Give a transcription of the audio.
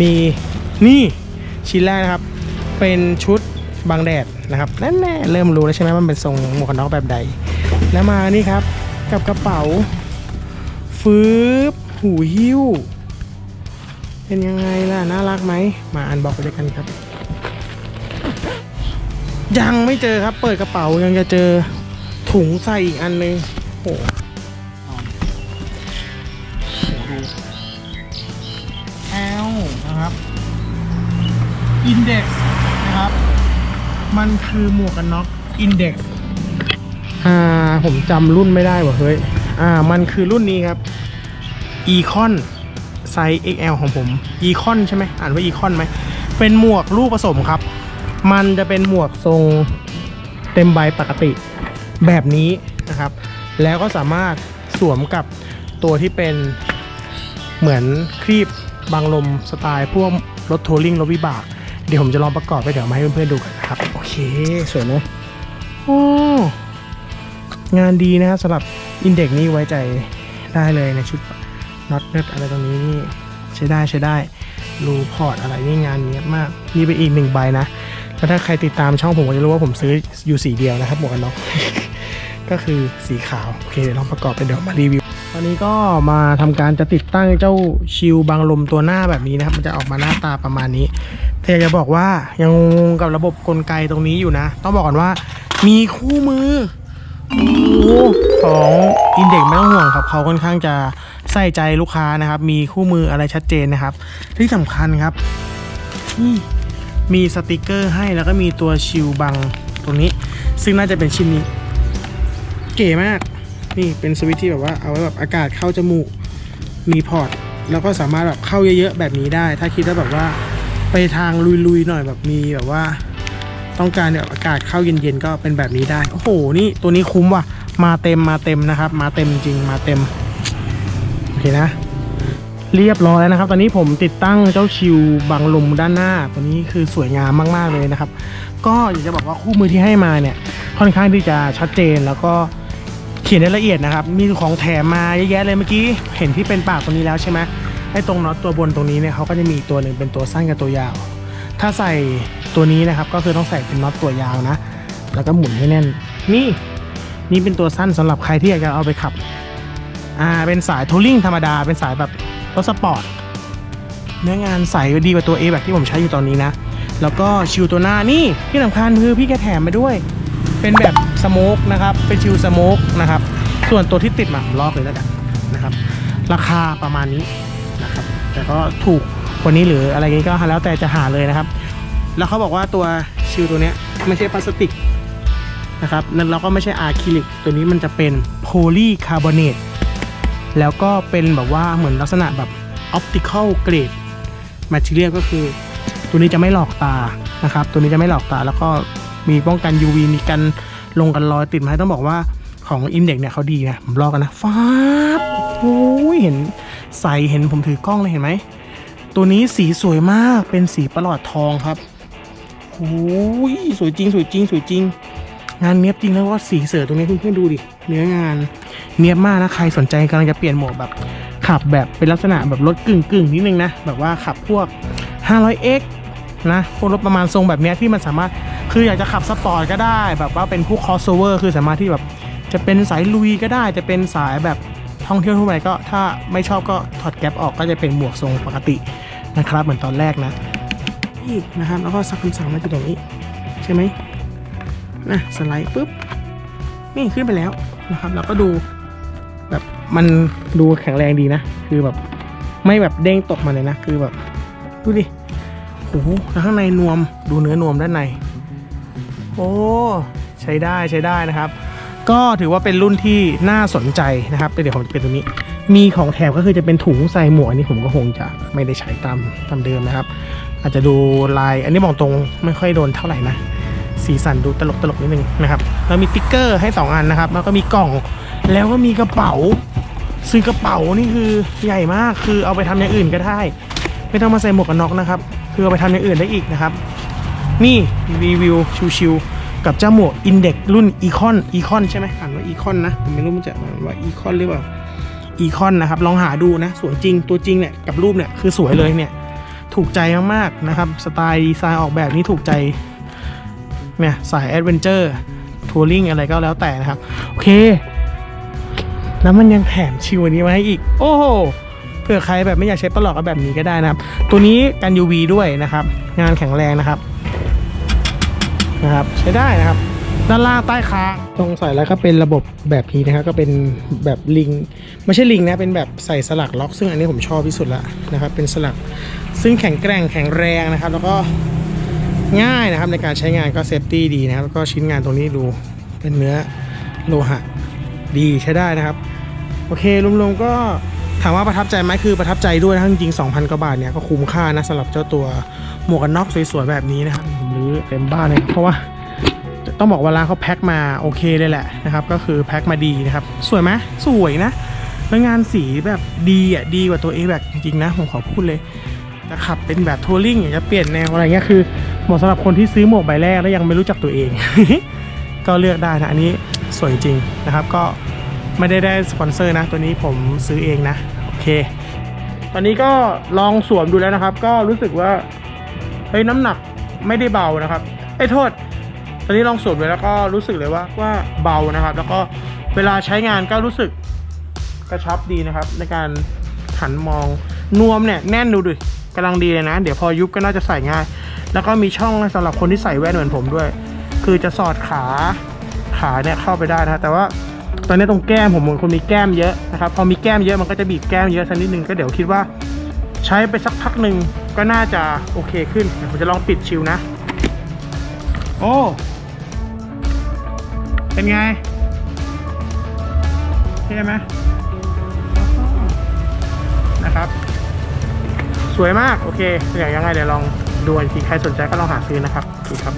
มีนี่ชิ้นแรกนะครับ เป็นชุดบังแดดนะครับนั่นแน่เริ่มรู้แล้วใช่ไหมมันเป็นทรงหมวกกันน็อกแบบใด แล้วมานี่ครับกับกระเป๋าฟืบหูหิ้ว เป็นยังไงล่ะ น่ารักไหม มาอันบอกไปด้วยกันครับ ยังไม่เจอครับ เปิดกระเป๋ายังจะเจอถุงใส่อีกอันนึงโอ้ อินเด็กนะครับ มันคือหมวกกันน็อกอินเด็กอ่าผมจำรุ่นไม่ได้ว่ะเฮ้ย อ่า มันคือรุ่นนี้ครับอีคอนไซส์ XL ของผมอีคอนใช่ไหมอ่านว่าอีคอนไหม เป็นหมวกลูกผสมครับ มันจะเป็นหมวกทรงเต็มใบปกติแบบนี้นะครับ แล้วก็สามารถสวมกับตัวที่เป็นเหมือนครีบบังลมสไตล์พวกรถทัวริงรถวิบาก เดี๋ยวผมจะลองประกอบไปเดี๋ยวมาให้เพื่อนๆดูกันนะครับ โอเค สวยไหมโอ้งานดีนะครับสำหรับอินเด็กนี่ไว้ใจได้เลยในชุดน็อตเน็ตอะไรตรงนี้นี่ใช้ได้ใช้ได้รูพอร์ตอะไรนี่งานเนี้ยบมากนี่เป็นอีกหนึ่งใบนะแล้วถ้าใครติดตามช่องผมก็จะรู้ว่าผมซื้ออยู่สีเดียวนะครับหมวกกันน็อกก็คือสีขาว โอเคเดี๋ยวลองประกอบไปเดี๋ยวมารีวิว อนนี้ก็มาทำการจะติดตั้งเจ้าชิลบังลมตัวหน้าแบบนี้นะครับ มันจะออกมาหน้าตาประมาณนี้แต่อยากจะบอกว่ายังงงกับระบบกลไกตรงนี้อยู่นะ ต้องบอกก่อนว่า มีคู่มือของอินเด็กไม่ต้องห่วงครับ เขาค่อนข้างจะใส่ใจลูกค้านะครับ มีคู่มืออะไรชัดเจนนะครับ ที่สำคัญครับนี่มีสติกเกอร์ให้แล้วก็มีตัวชิลบังตรงนี้ ซึ่งน่าจะเป็นชิ้นนี้ เก๋มาก นี่เป็นสวิตช์ที่แบบว่าเอาไว้แบบอากาศเข้าจมูกมีพอร์ตแล้วก็สามารถแบบเข้าเยอะๆแบบนี้ได้ ถ้าคิดว่าแบบว่าไปทางลุยๆหน่อยแบบมีแบบว่า ต้องการแบบอากาศเข้าเย็นๆก็เป็นแบบนี้ได้ โอ้โห นี่ตัวนี้คุ้มว่ะ มาเต็มมาเต็มนะครับ มาเต็มจริงมาเต็มโอเคนะ เรียบร้อยแล้วนะครับ ตอนนี้ผมติดตั้งเจ้าชิวบังลมด้านหน้า ตัวนี้คือสวยงามมากๆเลยนะครับ ก็อยากจะบอกว่าคู่มือที่ให้มาเนี่ยค่อนข้างที่จะชัดเจนแล้วก็ เขียนรายละเอียดนะครับ มีของแถมมาเยอะแยะเลยเมื่อกี้ เห็นที่เป็นปากตรงนี้แล้วใช่ไหมไอ้ตรงน็อตตัวบนตรงนี้เนี่ยเขาก็จะมีตัวหนึ่งเป็นตัวสั้นกับตัวยาว ถ้าใส่ตัวนี้นะครับก็คือต้องใส่เป็นน็อตตัวยาวนะ แล้วก็หมุนให้แน่น นี่นี่เป็นตัวสั้นสำหรับใครที่อยากจะเอาไปขับ อ่า เป็นสายทัวริงธรรมดา เป็นสายแบบรถสปอร์ต เนื้องานใสดีกว่าตัว A แบบที่ผมใช้อยู่ตอนนี้นะ แล้วก็ชิวตัวหน้านี่ที่สำคัญคือพี่แกแถมมาด้วย เป็นแบบสโมกนะครับ เป็นชิวสโมกนะครับ ส่วนตัวที่ติดมาลอกเลยแล้วกันนะครับ ราคาประมาณนี้นะครับ แต่ก็ถูกกว่านี้หรืออะไรนี้ก็แล้วแต่จะหาเลยนะครับ แล้วเขาบอกว่าตัวชิลตัวเนี้ยไม่ใช่พลาสติกนะครับแล้วก็ไม่ใช่อะคริลิก ตัวนี้มันจะเป็นโพลีคาร์บอเนตแล้วก็เป็นแบบว่าเหมือนลักษณะแบบออปติคอลเกรดแมทเทียลก็คือ ตัวนี้จะไม่หลอกตานะครับ ตัวนี้จะไม่หลอกตาแล้วก็ มีป้องกัน UV มีกันลงกันรอยติดมาให้ต้องบอกว่าของอินเด็กเนี่ยเขาดีนะ ผมลอกกันนะฟ้าบโอ้ยเห็นใสเห็นผมถือกล้องเลยเห็นไหม ตัวนี้สีสวยมากเป็นสีประหลอดทองครับโอ้ยสวยจริงสวยจริงสวยจริง งานเนี้ยบจริงแล้วก็สีเสือตรงนี้เพื่อนๆดูดิเนื้องาน เนี้ยบมากนะใครสนใจกำลังจะเปลี่ยนโหมดแบบขับแบบเป็นลักษณะแบบรถกึ่งกึ่งๆนิดนึงนะ แบบว่าขับพวก 500x นะพวกรถประมาณทรงแบบเนี้ยที่มันสามารถ คืออยากจะขับสปอร์ตก็ได้ แบบว่าเป็นพวก crossover คือสามารถที่แบบจะเป็นสายลุยก็ได้ จะเป็นสายแบบท่องเที่ยวทั่วไปก็ถ้าไม่ชอบก็ถอดแก๊ปออกก็จะเป็นหมวกทรงปกตินะครับ เหมือนตอนแรกนะนี่นะครับแล้วก็ซักคำสั่งมาอยู่ตรงนี้ ใช่ไหมนะสไลด์ปุ๊บนี่ขึ้นไปแล้วนะครับแล้วก็ดูแบบมันดูแข็งแรงดีนะ คือแบบไม่แบบเด้งตกมาเลยนะ คือแบบ ดูดิโอ้โหแล้วข้างในนวมดูเนื้อนวมด้านใน โอ้ใช้ได้ใช้ได้นะครับ ก็ถือว่าเป็นรุ่นที่น่าสนใจนะครับเดี๋ยวผมจะเป็นตัวนี้ มีของแถมก็คือจะเป็นถุงใส่หมวกอันนี้ผมก็คงจะไม่ได้ใช้ตามตามเดิมนะครับ อาจจะดูลายอันนี้บอกตรงไม่ค่อยโดนเท่าไหร่นะสีสันดูตลกตลกนิดนึงนะครับแล้วมีติ๊กเกอร์ให้ 2 อันนะครับ แล้วก็มีกล่อง แล้วก็มีกระเป๋าซึ่งกระเป๋านี่คือใหญ่มาก คือเอาไปทำอย่างอื่นก็ได้ ไม่ต้องมาใส่หมวกกันน็อกนะครับ คือเอาไปทำอย่างอื่นได้อีกนะครับ นี่รีวิวชิวๆกับเจ้าหมวกอินเด็กรุ่นอีคอนอีคอนใช่ไหมอ่านว่าอีคอนนะผมไม่รู้มันจะอ่านว่าอีคอนหรือเปล่าอีคอนนะครับ ลองหาดูนะ สวยจริงตัวจริงเนี่ยกับรูปเนี่ยคือสวยเลยเนี่ย ถูกใจมากๆนะครับ สไตล์ดีไซน์ออกแบบนี้ถูกใจเนี่ยสายแอดเวนเจอร์ทัวริงอะไรก็แล้วแต่นะครับ โอเค แล้วมันยังแถมชิวอันนี้มาให้อีก โอ้โหเผื่อใครแบบไม่อยากใช้ปลอกก็แบบนี้ก็ได้นะครับ ตัวนี้กัน UV ด้วยนะครับ งานแข็งแรงนะครับ นะครับ ใช้ได้นะครับ ด้านล่างใต้คางตรงใส่แล้วก็เป็นระบบแบบนี้นะครับก็เป็นแบบลิง ไม่ใช่ลิงนะเป็นแบบใส่สลักล็อก ซึ่งอันนี้ผมชอบที่สุดละนะครับ เป็นสลักซึ่งแข็งแกร่งแข็งแรงนะครับ แล้วก็ง่ายนะครับในการใช้งานก็เซฟตี้ดีนะครับแล้วก็ชิ้นงานตรงนี้ดูเป็นเนื้อโลหะดีใช้ได้นะครับ โอเครวมๆก็ามว่าประทับใจไหมคือประทับใจด้วยนะจริงๆ2,000กว่าบาทเนี่ยก็คุ้มค่านะสำหรับเจ้าตัวหมวกกันน็อกสวยๆแบบนี้นะครับผมรื้อเต็มบ้านเลยเพราะว่าต้องบอกว่าร้านเขาแพ็คมาโอเคเลยแหละนะครับ ก็คือแพ็คมาดีนะครับ สวยไหมสวยนะแล้วงานสีแบบดีอะดีกว่าตัวเอแบบจริงๆนะผมขอพูดเลยจะขับเป็นแบบทัวริงอยากจะเปลี่ยนแนวอะไรเงี้ยคือเหมาะสำหรับคนที่ซื้อหมวกใบแรกแล้วยังไม่รู้จักตัวเอง ก็เลือกได้นะอันนี้สวยจริงนะครับ ก็ไม่ได้ได้สปอนเซอร์นะ ตัวนี้ผมซื้อเองนะ เค ตอนนี้ก็ลองสวมดูแล้วนะครับ ก็รู้สึกว่าเฮ้ยน้ำหนักไม่ได้เบานะครับไอ้โทษ ตอนนี้ลองสวมไปแล้วก็รู้สึกเลยว่าว่าเบานะครับ แล้วก็เวลาใช้งานก็รู้สึกกระชับดีนะครับ ในการหันมองนวมเนี่ยแน่นดูดิกำลังดีเลยนะ เดี๋ยวพอยุบก็น่าจะใส่ง่าย แล้วก็มีช่องสำหรับคนที่ใส่แว่นเหมือนผมด้วย คือจะสอดขาขาเนี่ยเข้าไปได้นะแต่ว่า ตอนนี้ตรงแก้มผมเหมือนคนมีแก้มเยอะนะครับพอมีแก้มเยอะมันก็จะบีบแก้มเยอะสักนิดนึงก็เดี๋ยวคิดว่า ใช้ไปสักพักหนึ่งก็น่าจะโอเคขึ้นเดี๋ยวผมจะลองปิดชิวนะ โอ้เป็นไงเท่ไหมนะครับ สวยมากโอเคอยางยังไงเดี๋ยวลองดูอีกทีใครสนใจก็ลองหาซื้อนะครับโอเคครับ